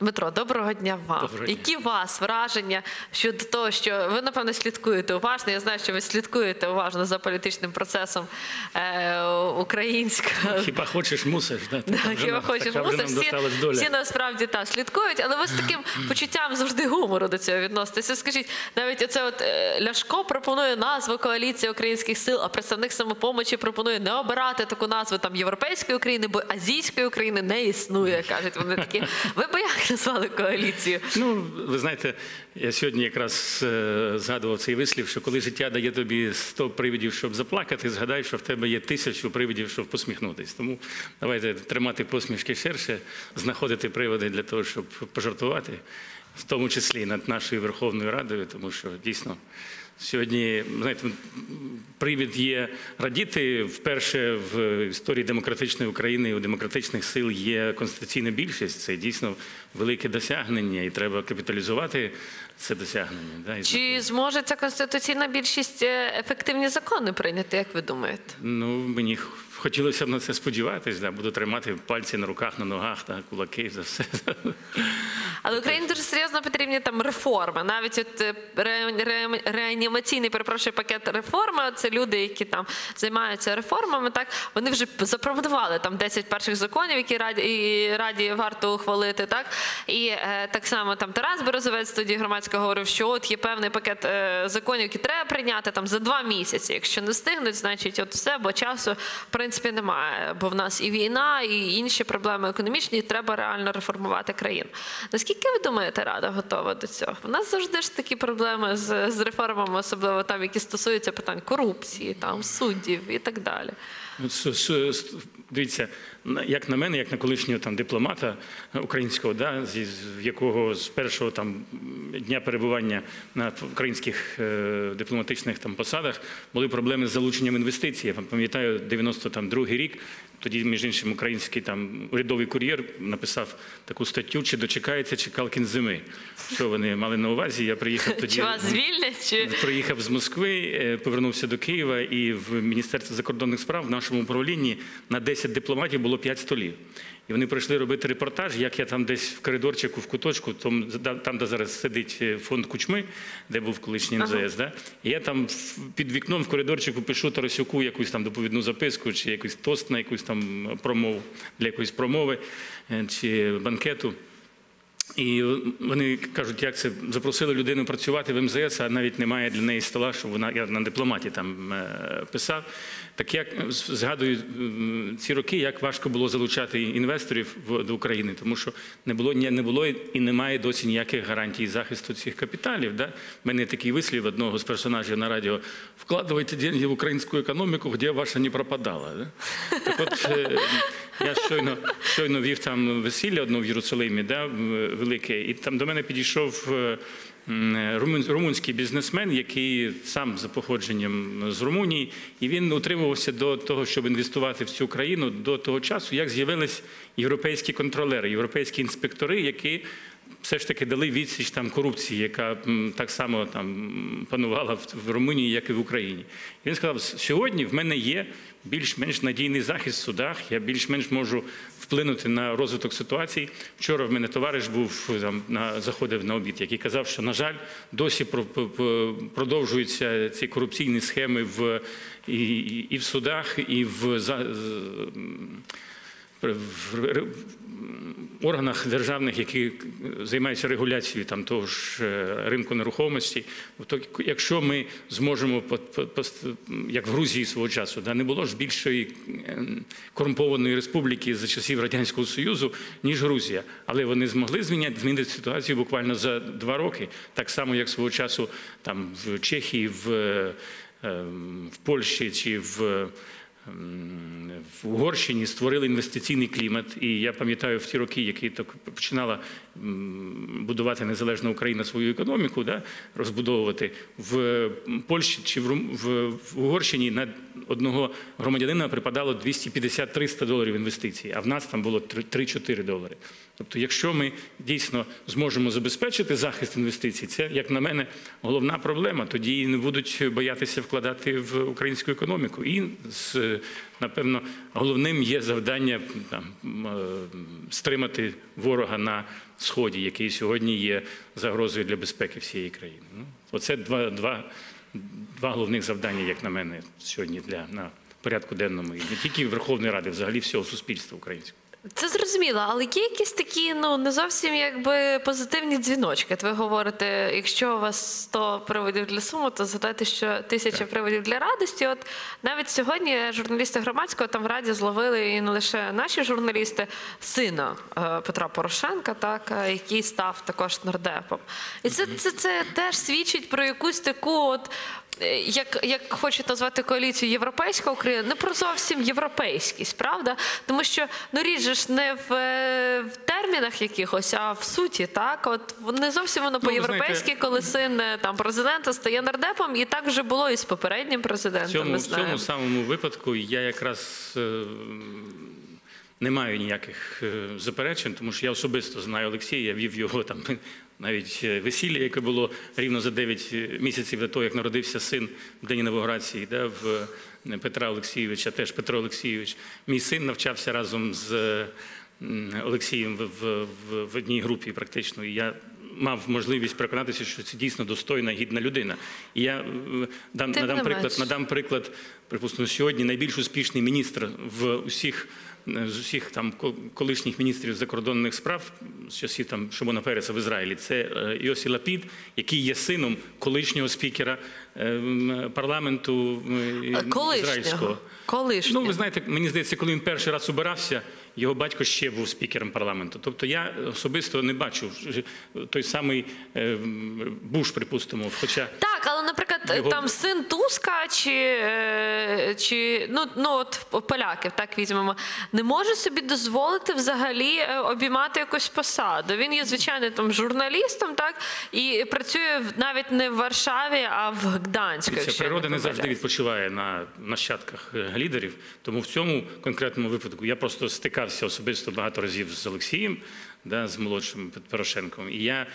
Дмитро, доброго дня вам. Доброго дня. Які у вас враження щодо того, що ви напевно слідкуєте уважно? Я знаю, що ви слідкуєте уважно за політичним процесом е, українського. Хіба хочеш, мусиш. Да? Да, вже Хіба хочеш вже мусиш. Всі, всі насправді так слідкують, але ви з таким почуттям завжди гумору до цього відноситеся. Скажіть, навіть оце от е, Ляшко пропонує назву коаліції українських сил, а представник самопомочі пропонує не обирати таку назву там європейської України, бо азійської України не існує. кажуть вони такі. Ви б як назвали коаліцію? Ну, ви знаєте, я сьогодні якраз е, згадував цей вислів, що коли життя дає тобі 100 привідів, щоб заплакати, згадай, що в тебе є тисячу привідів, щоб посміхнутись. Тому давайте тримати посмішки ширше, знаходити приводи для того, щоб пожартувати, в тому числі над нашою Верховною Радою, тому що дійсно. Сьогодні, знаєте, привід є радіти. Вперше в історії демократичної України у демократичних сил є конституційна більшість. Це дійсно велике досягнення, і треба капіталізувати це досягнення. Да, і Чи зможе ця конституційна більшість е, ефективні закони прийняти, як ви думаєте? Ну, мені хотілося б на це сподіватись. Да. Буду тримати пальці на руках, на ногах, та кулаки за все. Але Україні дуже серйозно потрібні там реформи. Навіть от е, ре- ре- реанімаційний перепрошую пакет реформи. Це люди, які там займаються реформами. Так вони вже запропонували там 10 перших законів, які раді і раді варто ухвалити. Так і е, так само там Тарас Березовець тоді громадсько говорив, що от є певний пакет е, законів, які треба прийняти там за два місяці. Якщо не встигнуть, значить от все, бо часу в принципі немає. Бо в нас і війна, і інші проблеми економічні, і треба реально реформувати країну. Наскільки ви думаєте, рада готова до цього? У нас завжди ж такі проблеми з, з реформами, особливо там, які стосуються питань корупції, там суддів і так далі. Дивіться, як на мене, як на колишнього там дипломата українського, да, з- якого з першого там дня перебування на українських е, дипломатичних там посадах були проблеми з залученням інвестицій. Я пам'ятаю 92-й рік. Тоді, між іншим, український там урядовий кур'єр написав таку статтю, чи дочекається чекалкін зими. Що вони мали на увазі? Я приїхав тоді. Чи вас звільнять? Чи Приїхав з Москви, е, повернувся до Києва, і в Міністерстві закордонних справ в нашому управлінні на 10 дипломатів було 5 столів. І вони прийшли робити репортаж, як я там десь в коридорчику, в куточку, там, там де зараз сидить е, фонд Кучми, де був колишній МЗС. Да? І я там під вікном в коридорчику пишу Тарасюку якусь там доповідну записку, чи якийсь тост на якусь там промову для якоїсь промови е, чи банкету. І вони кажуть, як це запросили людину працювати в МЗС, а навіть немає для неї стола, щоб вона я на дипломаті там е, писав. Так як згадую ці роки, як важко було залучати інвесторів до України, тому що не було ні- не було і немає досі ніяких гарантій захисту цих капіталів. Да? У мене такий вислів одного з персонажів на радіо: вкладайте деньги в українську економіку, де ваша не пропадала. Да? Так от е, я щойно, щойно вів там весілля одно в Єрусалимі, да, велике, і там до мене підійшов е, румунський бізнесмен, який сам за походженням з Румунії, і він утримувався до того, щоб інвестувати в цю країну до того часу, як з'явились європейські контролери, європейські інспектори, які все ж таки дали відсіч там корупції, яка так само там панувала в, Румунії, як і в Україні. І він сказав: сьогодні в мене є більш-менш надійний захист в судах. Я більш-менш можу вплинути на розвиток ситуацій. Вчора в мене товариш був там на заходив на обід, який казав, що на жаль, досі про- про- про- продовжуються ці корупційні схеми в і, і- в судах, і в за- в органах державних, які займаються регуляцією там того ж е, ринку нерухомості. То якщо ми зможемо як в Грузії свого часу, да не було ж більшої е, корумпованої республіки за часів радянського союзу, ніж Грузія, але вони змогли зміняти змінити ситуацію буквально за два роки, так само як свого часу там в Чехії, в, е, ем, в Польщі чи в. В Угорщині створили інвестиційний клімат, і я пам'ятаю в ті роки, які так починала будувати незалежна Україна свою економіку, да, розбудовувати в Польщі чи в, Угорщині на одного громадянина припадало 250-300 доларів інвестицій, а в нас там було 3-4 долари. Тобто, якщо ми дійсно зможемо забезпечити захист інвестицій, це, як на мене, головна проблема. Тоді не будуть боятися вкладати в українську економіку. І з напевно, головним є завдання там, е, стримати ворога на сході, який сьогодні є загрозою для безпеки всієї країни. Ну, оце два, два, два головних завдання, як на мене, сьогодні для на порядку денному і не тільки Верховної Ради, взагалі всього суспільства українського. Це зрозуміло, але є якісь такі ну не зовсім якби позитивні дзвіночки. От ви говорите, якщо у вас 100 приводів для суму, то згадайте, що тисяча приводів для радості. От навіть сьогодні журналісти громадського там в раді зловили і не лише наші журналісти, сина е, Петра Порошенка, так е, який став також нардепом. І це, це, це теж свідчить про якусь таку от. Е, Як, як хочуть назвати коаліцію Європейська Україна, не про зовсім європейськість, правда? Тому що ну річ же ж не в, е, в термінах якихось, а в суті, так от не зовсім воно Ну, по-європейськи, коли син е, там президента стає нардепом, і так вже було і з попереднім В президентом. цьому, ми в цьому самому випадку я якраз не маю ніяких е, заперечень, тому що я особисто знаю Олексія, я вів його там навіть е, весілля, яке було рівно за 9 місяців до того, як народився син в день інавгурації, да, в е, Петра Олексійовича, теж Петро Олексійович. Мій син навчався разом з е, Олексієм в, в, в, в одній групі практично. І я мав можливість переконатися, що це дійсно достойна, гідна людина. І я е, дам, Тим надам приклад, надам приклад, припустимо, сьогодні найбільш успішний міністр в усіх е, з усіх там колишніх міністрів закордонних справ з часів там Шимона Переса в Ізраїлі. Це е, Йосі Лапід, який є сином колишнього спікера е, парламенту Колишнього. ізраїльського. Колишнього. Ну, ви знаєте, мені здається, коли він перший раз обирався, його батько ще був спікером парламенту. Тобто я особисто не бачу той самий е, Буш, припустимо. Хоча Так, але, наприклад, Його- там син Туска чи, е, чи ну, ну от поляків, так візьмемо, не може собі дозволити взагалі е, обіймати якусь посаду. Він є звичайним там журналістом, так і працює навіть не в Варшаві, а в Гданську. Ця природа не завжди відпочиває на нащадках е, лідерів. Тому в цьому конкретному випадку я просто стикався особисто багато разів з Олексієм, да, з молодшим Порошенком. І я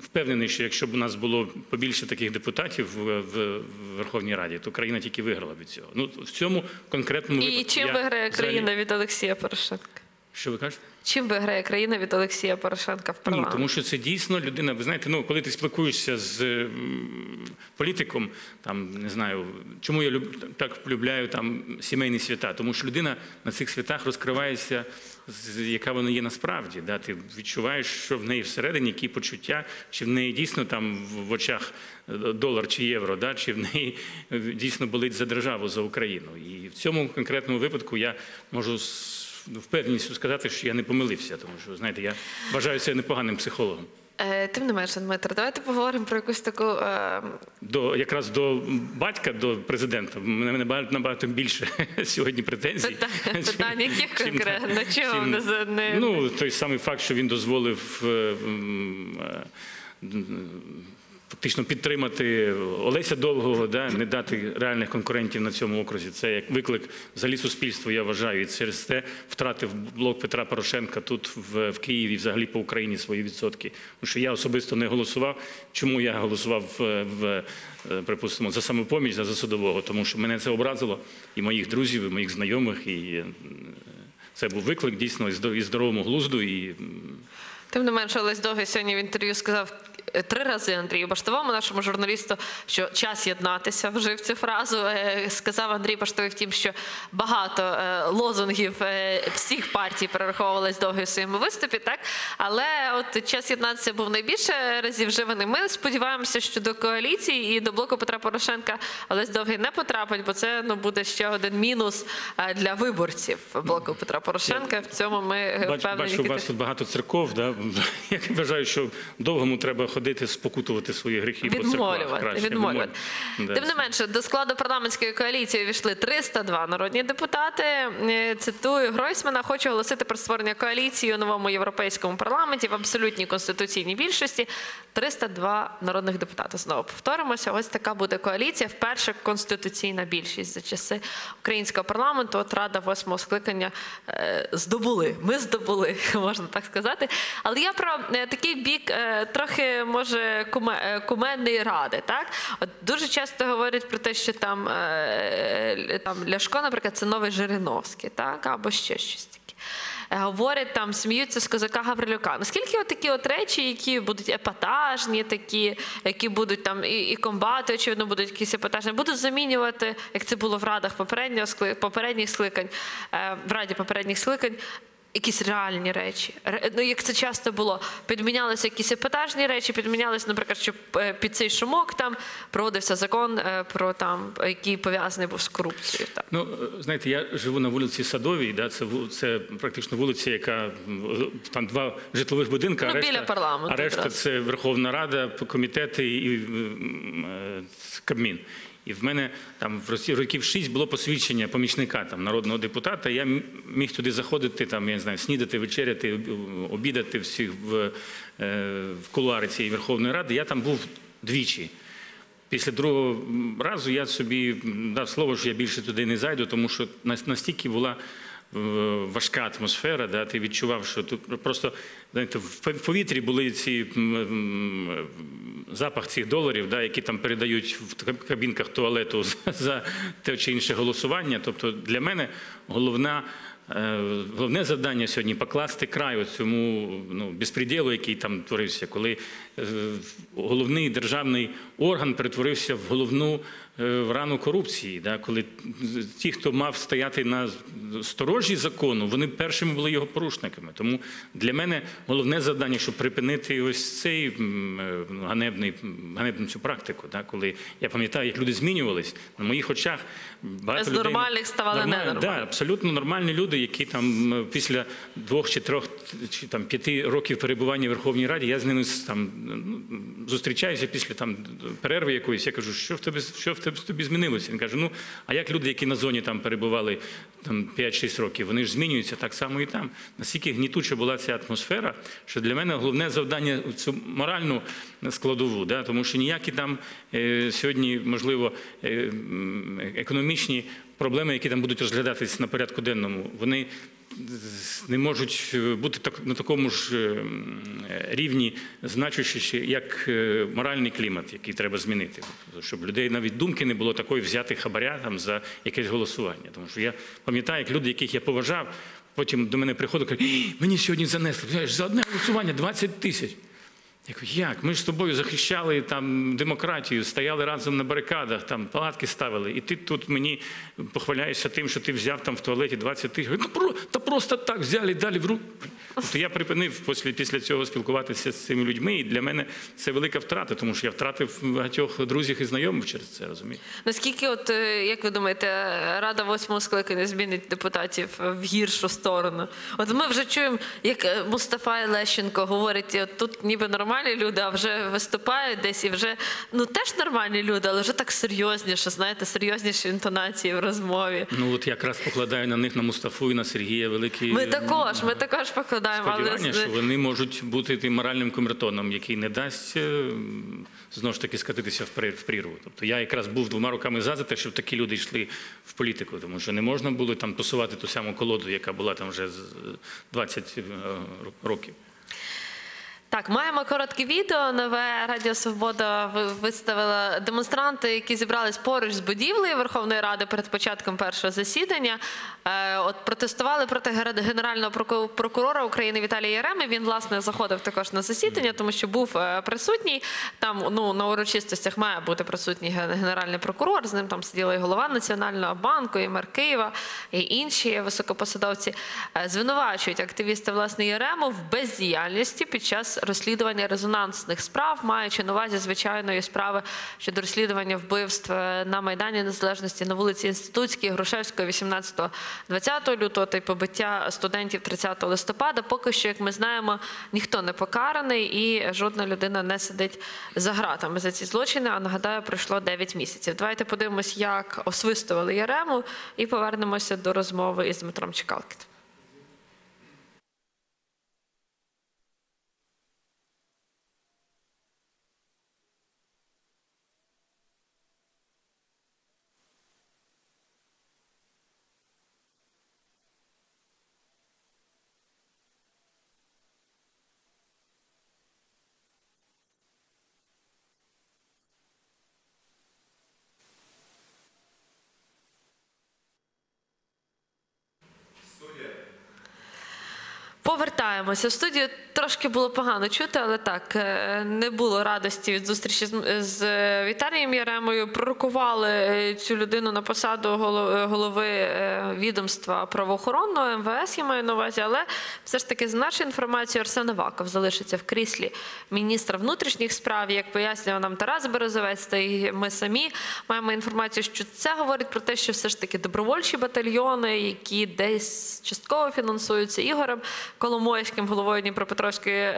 впевнений, що якщо б у нас було побільше таких депутатів в, в, в Верховній Раді, то країна тільки виграла від цього. Ну в цьому конкретному І чим я виграє взагалі- країна від Олексія Порошенка? Що ви кажете? Чим виграє країна від Олексія Порошенка в Ні, тому що це дійсно людина. Ви знаєте, ну коли ти спілкуєшся з м, політиком, там не знаю, чому я люб, так полюбляю там сімейні свята, тому що людина на цих святах розкривається, яка вона є насправді. Да? Ти відчуваєш, що в неї всередині які почуття, чи в неї дійсно там в- очах е, долар чи євро, да? чи в неї е, дійсно болить за державу, за Україну. І в цьому конкретному випадку я можу з впевненістю сказати, що я не помилився, тому що знаєте, я вважаю себе непоганим психологом. Е, Тим не менше, Дмитро, давайте поговоримо про якусь таку е, До якраз до батька, до президента, мене набагато, набагато більше сьогодні претензій. Питання- яких конкретно? Чим- не Ну, той самий факт, що він дозволив е, фактично підтримати Олеся Довгого, да, не дати реальних конкурентів на цьому окрузі. Це як виклик взагалі суспільству, я вважаю. І через те втратив блок Петра Порошенка тут в, в Києві, взагалі по Україні свої відсотки. Тому що я особисто не голосував. Чому я голосував в, в е, припустимо за самопоміч за засудового? Тому що мене це образило і моїх друзів, і моїх знайомих. І е, це був виклик дійсно і здо- і здоровому глузду. І Тим не менше, Олесь Довгий сьогодні в інтерв'ю сказав е, три рази Андрію Баштовому, нашому журналісту, що час єднатися, вжив цю фразу. Е, Сказав Андрій Баштовий, втім, що багато е, лозунгів е, всіх партій перераховувались довгий в своєму виступі, так? Але от час єднатися був найбільше разів вживаний. Ми сподіваємося, що до коаліції і до блоку Петра Порошенка Олесь Довгий не потрапить, бо це ну, буде ще один мінус для виборців блоку Петра Порошенка. В цьому ми Бач, впевнені. бачу, у вас тут багато церков. Да? Я вважаю, що довгому треба ходити спокутувати свої гріхи по церквах. Відмолювати, краще. відмолювати. Тим не менше, до складу парламентської коаліції увійшли 302 народні депутати. Е, Цитую Гройсмана, хочу оголосити про створення коаліції у новому європейському парламенті в абсолютній конституційній більшості. 302 народних депутати. Знову повторимося. Ось така буде коаліція. Вперше конституційна більшість за часи українського парламенту. От рада восьмого скликання е, здобули. Ми здобули, можна так сказати. Але я про е, такий бік трохи може куме, е, ради. Так, от дуже часто говорять про те, що там, е, там Ляшко, наприклад, це новий Жириновський, так або ще щось таке. Е, Говорять там, сміються з козака Гаврилюка. Наскільки от такі от речі, які будуть епатажні, такі, які будуть там і, і комбати, очевидно, будуть якісь епатажні, будуть замінювати, як це було в радах попереднього попередніх скликань, е, в раді попередніх скликань. Якісь реальні речі. Ре- Ну, як це часто було, підмінялися якісь епатажні речі, підмінялися, наприклад, щоб е, під цей шумок там проводився закон е, про там, який пов'язаний був з корупцією. Так. Ну, е, знаєте, я живу на вулиці Садовій, да, це, це практично вулиця, яка там два житлових будинка, Ну, а решта, біля парламенту а решта це Верховна Рада, комітети і Кабмін. І в мене там в років шість було посвідчення помічника там народного депутата. Я міг туди заходити, там я не знаю, снідати, вечеряти, обідати всіх в, е, в кулуари цієї Верховної Ради. Я там був двічі. Після другого разу я собі дав слово, що я більше туди не зайду, тому що настільки була е, важка атмосфера, да, ти відчував, що тут просто знаєте, в повітрі були ці запах цих доларів, да, які там передають в кабінках туалету за- те чи інше голосування. Тобто для мене головна. е, Головне завдання сьогодні покласти край цьому ну, безпреділу, який там творився, коли головний державний орган перетворився в головну е, рану корупції. Да, коли ті, хто мав стояти на сторожі закону, вони першими були його порушниками. Тому для мене головне завдання, щоб припинити ось цей е, ганебний ганебну цю практику. Да, коли я пам'ятаю, як люди змінювались на моїх очах. Багато З людей- нормальних ставали Нормаль-. Да, абсолютно нормальні люди, які там після двох чи трьох чи там п'яти років перебування в Верховній Раді, я з ними там ну, зустрічаюся після там перерви якоїсь. Я кажу, що в тебе що в тебе тобі змінилося? Він каже: ну а як люди, які на зоні там перебували там 5-6 років, вони ж змінюються так само і там. Наскільки гнітуча була ця атмосфера, що для мене головне завдання цю моральну складову, да, тому що ніякі там е, сьогодні, можливо, е, економічні проблеми, які там будуть розглядатись на порядку денному, вони не можуть е, бути так на такому ж е, рівні значущі, як е, моральний клімат, який треба змінити, щоб людей навіть думки не було такої взяти хабаря там за якесь голосування. Тому що я пам'ятаю, як люди, яких я поважав, потім до мене приходять, кажуть, мені сьогодні занесли за одне голосування 20 тисяч. Я кажу, як? Ми ж з тобою захищали там демократію, стояли разом на барикадах, там палатки ставили, і ти тут мені похваляєшся тим, що ти взяв там в туалеті 20 тисяч. Ну, про, та просто так взяли далі в руку. Тобто я припинив після, після цього спілкуватися з цими людьми, і для мене це велика втрата, тому що я втратив багатьох друзів і знайомих через це, розумієте? Наскільки, от е, як ви думаєте, Рада восьмого скликання змінить депутатів в гіршу сторону? От ми вже чуємо, як е, Мустафа Лещенко говорить, от тут ніби нормальні люди, а вже виступають десь і вже ну теж нормальні люди, але вже так серйозніше, знаєте, серйозніші інтонації в розмові. Ну от якраз покладаю на них на Мустафу і на Сергія великі Ми також, ми також покладаємо, але що вони можуть бути тим моральним камертоном, який не дасть е, знову ж таки скатитися в прірву. Тобто я якраз був двома руками за те, щоб такі люди йшли в політику, тому що не можна було там тусувати ту саму колоду, яка була там вже з 20 е, років. Так, маємо коротке відео. Нове Радіо Свобода виставила демонстранти, які зібрались поруч з будівлею Верховної Ради перед початком першого засідання. Е, От протестували проти генерального прокурора України Віталія Єреми. Він власне заходив також на засідання, тому що був е, присутній. Там ну на урочистостях має бути присутній ген- генеральний прокурор. З ним там сиділа і голова Національного банку, і мер Києва, і інші високопосадовці. Е, Звинувачують активісти власне Єрему в бездіяльності під час розслідування резонансних справ, маючи на увазі звичайної справи щодо розслідування вбивств е, на Майдані Незалежності на вулиці Інститутській, Грушевської, 18-20 лютого та й побиття студентів 30 листопада. Поки що, як ми знаємо, ніхто не покараний і жодна людина не сидить за ґратами за ці злочини. А нагадаю, пройшло 9 місяців. Давайте подивимось, як освистували Єрему, і повернемося до розмови із Дмитром Чекалкітом. Повертаємося в студію. Трошки було погано чути, але так е, не було радості від зустрічі з, з Віталієм Яремою. Пророкували е, цю людину на посаду голо- е, голови е, відомства правоохоронного МВС. Я маю на увазі, але все ж таки, за нашою інформацією, Арсен Аваков залишиться в кріслі міністра внутрішніх справ. Як пояснював нам Тарас Березовець, та й ми самі маємо інформацію, що це говорить про те, що все ж таки добровольчі батальйони, які десь частково фінансуються Ігорем Коломойським, головою Дніпропетровської е,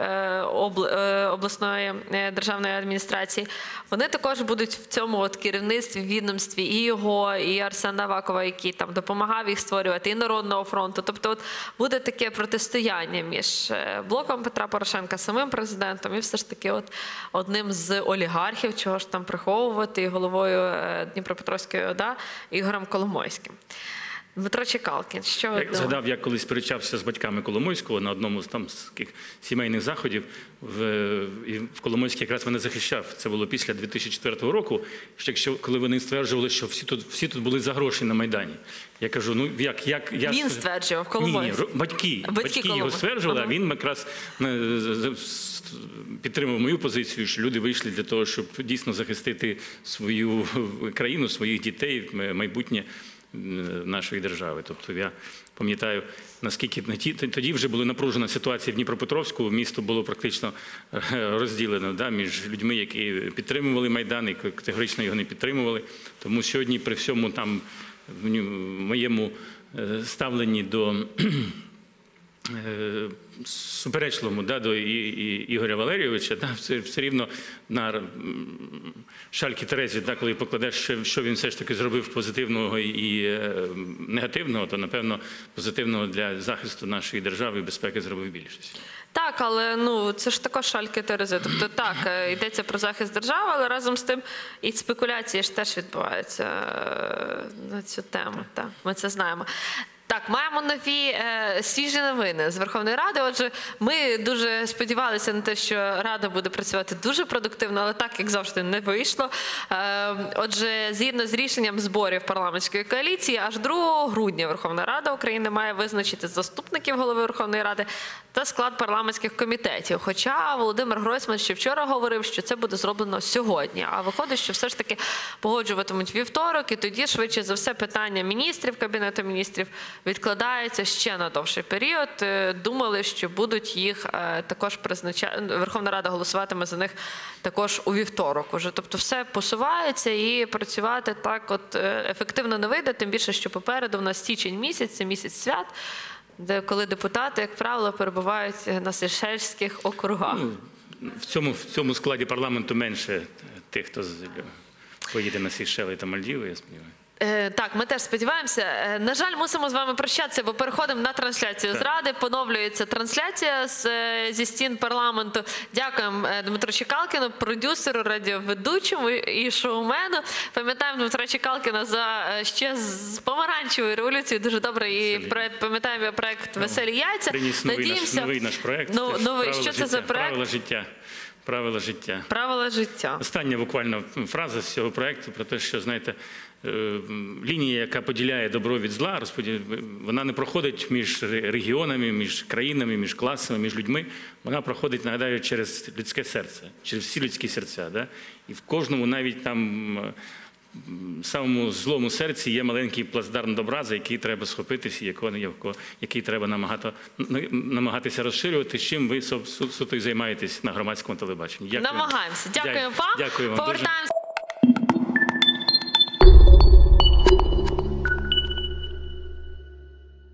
е, обласної е, державної адміністрації. Вони також будуть в цьому от керівництві, відомстві і його, і Арсена Авакова, який там допомагав їх створювати, і Народного фронту. Тобто, от буде таке протистояння між блоком Петра Порошенка, самим президентом, і все ж таки, от одним з олігархів, чого ж там приховувати, і головою Дніпропетровської ОДА Ігорем Коломойським. Дмитро Чекалкін, що ви Я думаєте? згадав, я колись сперечався з батьками Коломойського на одному з там з таких сімейних заходів. В, і в Коломойський якраз мене захищав. Це було після 2004 року. Що якщо коли вони стверджували, що всі тут всі тут були за гроші на майдані. Я кажу: ну як, як я Він стверджував Ні, ні, Коломойський. батьки, Батьки його стверджували, Ага. а він якраз е, підтримав мою позицію, що люди вийшли для того, щоб дійсно захистити свою країну, своїх дітей, майбутнє нашої держави. Тобто я пам'ятаю, наскільки тоді вже була напружена ситуація в Дніпропетровську. Місто було практично е, розділено да, між людьми, які підтримували Майдан і категорично його не підтримували. Тому сьогодні при всьому там в моєму е, ставленні до суперечливому да, до І- І- Ігоря Валерійовича, да, все, все рівно на шальки Терезі, да, коли покладеш, що, що він все ж таки зробив позитивного і е, негативного, то напевно позитивного для захисту нашої держави і безпеки зробив більшість. Так, але ну це ж також шальки Терези. Тобто так, е, йдеться про захист держави, але разом з тим і спекуляції ж теж відбуваються е, на цю тему. Так, ми це знаємо. Так, маємо нові е, свіжі новини з Верховної Ради. Отже, ми дуже сподівалися на те, що Рада буде працювати дуже продуктивно, але так, як завжди, не вийшло. Е, отже, згідно з рішенням зборів парламентської коаліції, аж 2 грудня Верховна Рада України має визначити заступників голови Верховної Ради та склад парламентських комітетів. Хоча Володимир Гройсман ще вчора говорив, що це буде зроблено сьогодні. А виходить, що все ж таки погоджуватимуть вівторок, і тоді швидше за все питання міністрів кабінету міністрів відкладається ще на довший період. Е, Думали, що будуть їх е, також призначати. Верховна Рада голосуватиме за них також у вівторок. Уже тобто, все посувається і працювати так, от е, ефективно не вийде. Тим більше, що попереду в нас січень місяць, це місяць свят. Де коли депутати, як правило, перебувають на Сейшельських округах. Ну, в, цьому, в цьому складі парламенту менше тих, хто поїде на Сейшели та Мальдіви, я сподіваюся. Е, так, ми теж сподіваємося. Е, на жаль, мусимо з вами прощатися, бо переходимо на трансляцію з ради. Поновлюється трансляція з, е, зі стін парламенту. Дякуємо Дмитру Чекалкіну, продюсеру, радіоведучому і шоумену. Пам'ятаємо Дмитра Чекалкіна за ще з помаранчевої революції. Дуже добре. І пам'ятаємо проект Веселі яйця. Приніс новий наш, новий наш проект. Ну, новий. «Правила Що це за життя». проект? Правила життя. Правила життя. Правила життя. Остання буквально фраза з цього проекту про те, що знаєте, е, лінія, яка поділяє добро від зла, вона не проходить між регіонами, між країнами, між класами, між людьми. Вона проходить, нагадаю, через людське серце, через всі людські серця. Да? І в кожному навіть там. Самому злому серці є маленький плацдарм добра, за який треба схопитися, який треба намагато, намагатися розширювати, з чим ви су- су- суто і займаєтесь на громадському телебаченні. Дякую. Намагаємося. Дякуємо Дя- вам. Дякую вам. Повертаємося.